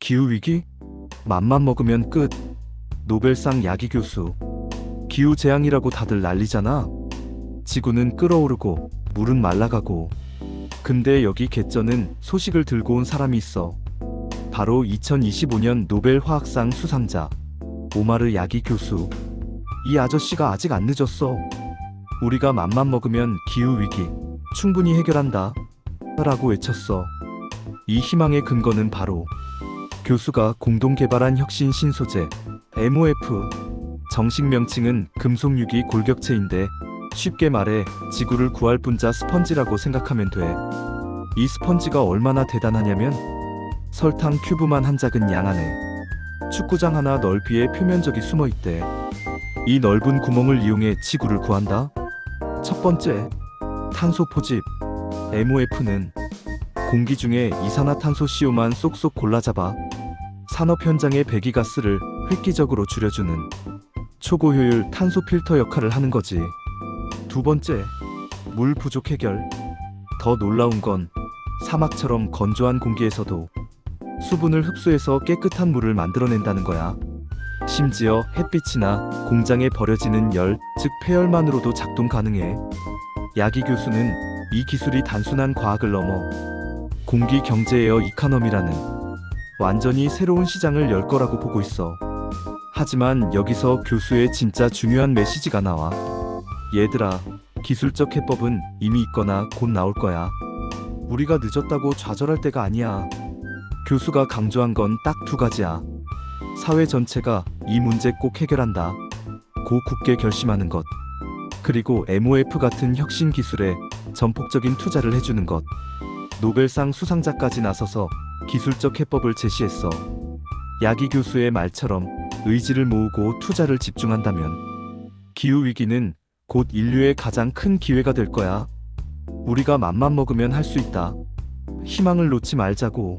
기후위기? 맘만 먹으면 끝. 노벨상 야기 교수. 기후재앙이라고 다들 난리잖아. 지구는 끓어오르고, 물은 말라가고. 근데 여기 개쩌는 소식을 들고 온 사람이 있어. 바로 2025년 노벨 화학상 수상자, 오마르 야기 교수. 이 아저씨가 아직 안 늦었어. 우리가 맘만 먹으면 기후위기 충분히 해결한다. 라고 외쳤어. 이 희망의 근거는 바로 교수가 공동 개발한 혁신 신소재 MOF 정식 명칭은 금속유기 골격체인데 쉽게 말해 지구를 구할 분자 스펀지라고 생각하면 돼. 이 스펀지가 얼마나 대단하냐면 설탕 큐브만 한 작은 양 안에 축구장 하나 넓이의 표면적이 숨어 있대. 이 넓은 구멍을 이용해 지구를 구한다. 첫 번째, 탄소 포집. MOF는 공기 중에 이산화탄소 CO만 쏙쏙 골라 잡아 산업 현장의 배기가스를 획기적으로 줄여주는 초고효율 탄소 필터 역할을 하는 거지. 두 번째, 물 부족 해결. 더 놀라운 건 사막처럼 건조한 공기에서도 수분을 흡수해서 깨끗한 물을 만들어낸다는 거야. 심지어 햇빛이나 공장에 버려지는 열, 즉 폐열만으로도 작동 가능해. 야기 교수는 이 기술이 단순한 과학을 넘어 공기 경제에어 이카노미라는 완전히 새로운 시장을 열 거라고 보고 있어. 하지만 여기서 교수의 진짜 중요한 메시지가 나와. 얘들아, 기술적 해법은 이미 있거나 곧 나올 거야. 우리가 늦었다고 좌절할 때가 아니야. 교수가 강조한 건 딱 두 가지야. 사회 전체가 이 문제 꼭 해결한다. 고 굳게 결심하는 것. 그리고 MOF 같은 혁신 기술에 전폭적인 투자를 해주는 것. 노벨상 수상자까지 나서서 기술적 해법을 제시했어. 야기 교수의 말처럼 의지를 모으고 투자를 집중한다면 기후위기는 곧 인류의 가장 큰 기회가 될 거야. 우리가 맘만 먹으면 할 수 있다. 희망을 놓지 말자고.